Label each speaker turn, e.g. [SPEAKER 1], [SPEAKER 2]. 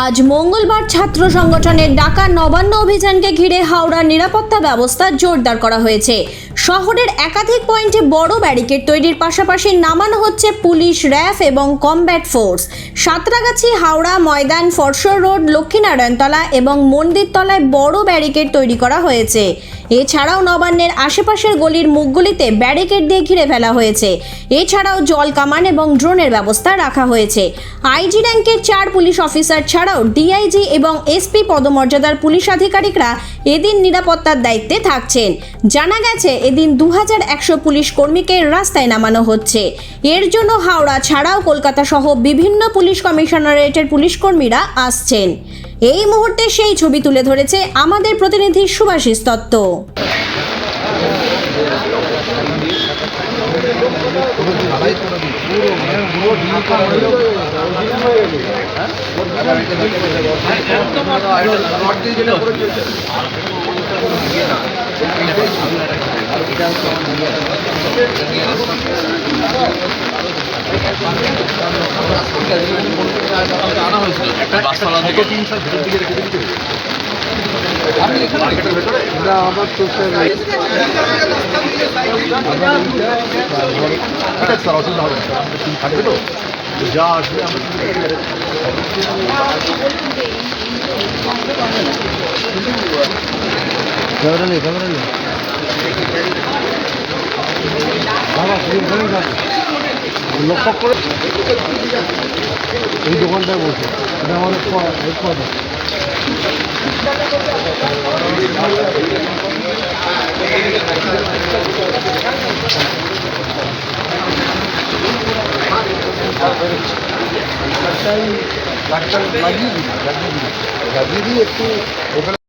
[SPEAKER 1] আজ মঙ্গলবার ছাত্র সংগঠনের ডাকা নবান্ন অভিযানকে ঘিরে হাওড়ার নিরাপত্তা ব্যবস্থা জোরদার করা হয়েছে। শহরের একাধিক পয়েন্টে বড় ব্যারিকেড তৈরির পাশাপাশি নামানো হচ্ছে পুলিশ র্যাফ এবং combat force. Santragachi, Howrah, Maidan foreshore road, Lakshminarayantala এবং মন্দিরতলায় বড় ব্যারিকেড তৈরি করা হয়েছে। এছাড়াও নবান্নের আশেপাশের গলির মুখগুলিতে ব্যারিকেড দিয়ে ঘিরে ফেলা হয়েছে। এছাড়াও জল কামান এবং ড্রোনের ব্যবস্থা রাখা হয়েছে। আইজি র্যাঙ্কের চার পুলিশ অফিসার ছাড়াও ডিআইজি এবং এসপি পদমর্যাদার পুলিশ আধিকারিকরা এদিন নিরাপত্তার দায়িত্বে থাকছেন। জানা গেছে, এদিন দু একশো পুলিশ কর্মীকে রাস্তায় নামানো হচ্ছে। এর জন্য হাওড়া ছাড়াও কলকাতা সহ বিভিন্ন পুলিশ কমিশনারেটের পুলিশ কর্মীরা আসছেন। এই মুহূর্তে সেই ছবি তুলে ধরেছে আমাদের প্রতিনিধি সুভাষিস দত্ত।
[SPEAKER 2] থেকে।
[SPEAKER 3] যা আসবে আমরা ক্যামেরা নেই ক্যামেরা নেই বাবা তুমি ওখানেই থাকো। লক্ষ্য করে এই দোকানটায় বসে। এটা আমাদের লাগিয়ে দিই লাগিয়ে দিই একটু ওখানে